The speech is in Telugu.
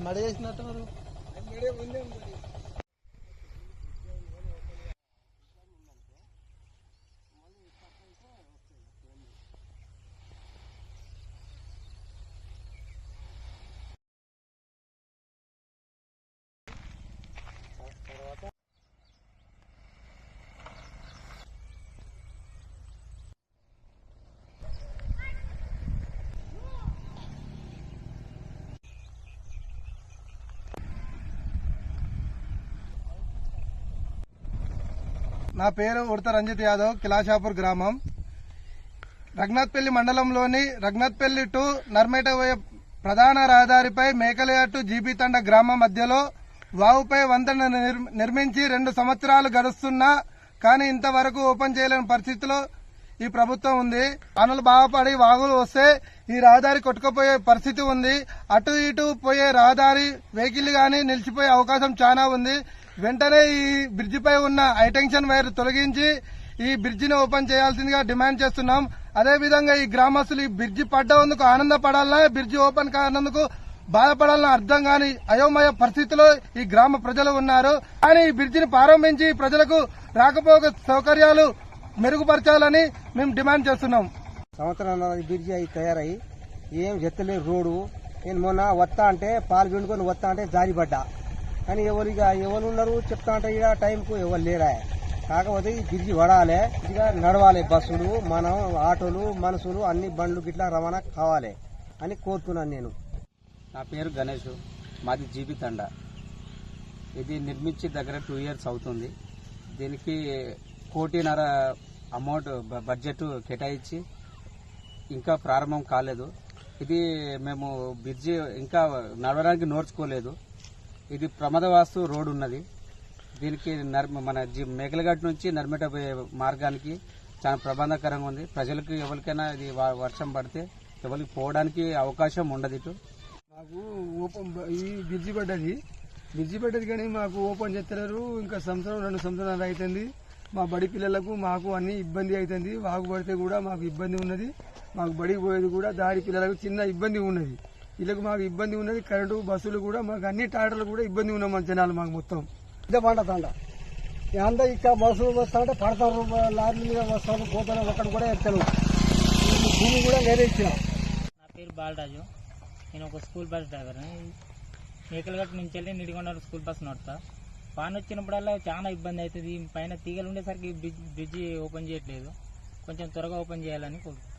మడి వేసినట్టున్నారు నా పేరు ఉడత రంజిత్ యాదవ్ కిలాషాపూర్ గ్రామం. రఘునాథ్పల్లి మండలంలోని రఘునాథ్పల్లి టు నర్మేట పోయే ప్రధాన రహదారిపై మేకలయాటు జీబీతండ గ్రామం మధ్యలో వాగుపై వంతెన నిర్- నిర్మించి రెండు సంవత్సరాలు గడుస్తున్నా కానీ ఇంతవరకు ఓపెన్ చేయలేని పరిస్థితిలో ఈ ప్రభుత్వం ఉంది. పనులు బాగుపడి వాగులు వస్తే ఈ రహదారి కొట్టుకుపోయే పరిస్థితి ఉంది. అటు ఇటు పోయే రహదారి వెహికల్ గాని నిలిచిపోయే అవకాశం చాలా ఉంది. వెంటనే ఈ బ్రిడ్జిపై ఉన్న హైటెన్షన్ వైర్ తొలగించి ఈ బ్రిడ్జిని ఓపెన్ చేయాల్సిందిగా డిమాండ్ చేస్తున్నాం. అదే విధంగా ఈ గ్రామస్తులు ఈ బ్రిడ్జి పడ్డందుకు ఆనందపడాలన్నా బ్రిడ్జి ఓపెన్ కానందుకు బాధపడాలని అర్థం కాని అయోమయ పరిస్థితిలో ఈ గ్రామ ప్రజలు ఉన్నారు. కానీ ఈ బ్రిడ్జిని ప్రారంభించి ప్రజలకు రాకపోక సౌకర్యాలు మెరుగుపరచాలని మేము డిమాండ్ చేస్తున్నాం. సంవత్సరం ఈ బ్రిడ్జి అయి తయారయ్యి ఏం చెత్తలేదు రోడ్డు. నేను మొన్న వస్తా అంటే పాలు పిండుకొని వస్తా అంటే జారి పడ్డా. కానీ ఎవరు ఇక ఎవరు ఉన్నారు చెప్తా అంటే ఇక టైంకు ఎవరు లేరా? కాకపోతే ఈ బ్రిడ్జి పడాలి ఇక నడవాలి బస్సులు మనం ఆటోలు మనుషులు అన్ని బండ్లు గిట్లా రవాణా కావాలి అని కోరుతున్నాను నేను. నా పేరు గణేష్ మాది జీబీ తండ. ఇది నిర్మించి దగ్గర టూ ఇయర్స్ అవుతుంది. దీనికి కోటిన్నర అమౌంట్ బడ్జెట్ కేటాయించి ఇంకా ప్రారంభం కాలేదు. ఇది మేము బ్రిడ్జి ఇంకా నడవడానికి నోర్చుకోలేదు ఇది ప్రమాదవాస్తు రోడ్ ఉన్నది. దీనికి మన జి నుంచి నర్మేట మార్గానికి చాలా ప్రమాదకరంగా ఉంది. ప్రజలకు ఎవరికైనా ఇది వర్షం పడితే ఎవరికి పోవడానికి అవకాశం ఉండదు ఇటు. మాకు ఓపెన్ ఈ బ్రిడ్జి పడ్డది. బ్రిడ్జి పడ్డది కానీ మాకు ఓపెన్ చేస్తారు ఇంకా సంవత్సరం రెండు సంవత్సరాలు అవుతుంది మా బడి పిల్లలకు మాకు అన్ని ఇబ్బంది అవుతుంది వాగు పడితే కూడా మాకు ఇబ్బంది ఉన్నది. మాకు బడికి పోయేది కూడా దారి పిల్లలకు చిన్న ఇబ్బంది ఉన్నది. వీళ్ళకి మాకు ఇబ్బంది ఉన్నది కరెంటు బస్సులు కూడా మాకు అన్ని టాటర్లు కూడా ఇబ్బంది ఉన్నాం మన జనాలు మాకు మొత్తం. ఇదే పంట తండ. అంతా ఇక్కడ బస్సులు వస్తాంటే పడతారు లారీ మీద వస్తారు పోతారు అక్కడ కూడా ఎత్తారు. భూమి కూడా వేరే ఇచ్చినాం. నా పేరు బాలరాజు. నేను ఒక స్కూల్ బస్ డ్రైవర్ని. మేకలగట్టు నుంచి వెళ్ళి నిడిగొండ స్కూల్ బస్ నడుతా పాన్ వచ్చినప్పుడల్లా చాలా ఇబ్బంది అవుతుంది. పైన తీగలు ఉండేసరికి బ్రిడ్జ్ బ్రిడ్జి ఓపెన్ చేయట్లేదు. కొంచెం త్వరగా ఓపెన్ చేయాలని కోరుకుంటున్నాను